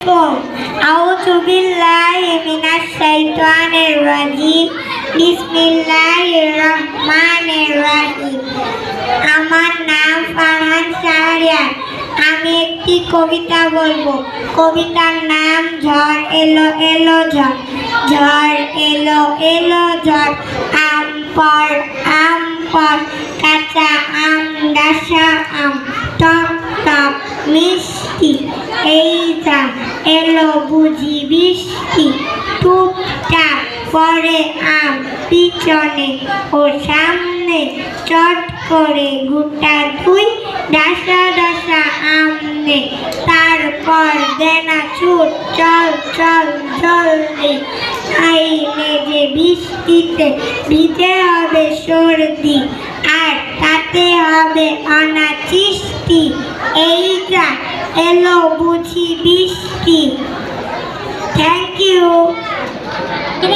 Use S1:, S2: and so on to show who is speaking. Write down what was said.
S1: আলাইকুম আউযু বিল্লাহি মিনাশ শাইতানির রাজিম বিসমিল্লাহির রহমানির রহিম আমার নাম ফারহান শাহরিয়ার। আমি একটি কবিতা বলব। কবিতার নাম ঝড় এলো এলো ঝড়। ঝড় এলো এলো ঝড়। আম পর আম পর, কাঁচা আম, ডাসা আম। টক টক, মিষ্টি, এই যা এলো বুঝি বৃষ্টি টুকটাক পরে আম পিছনে ও সামনে চট করে গোটা দুই ডাসা ডাসা আম নে তারপর দেনা ছুট চল চল জলদি আইলে যে বৃষ্টিতে ভিজে হবে সর্দি, আর তাতে হবে অনাচিষ্টি। এই যা এলো Bobuchi Thank you.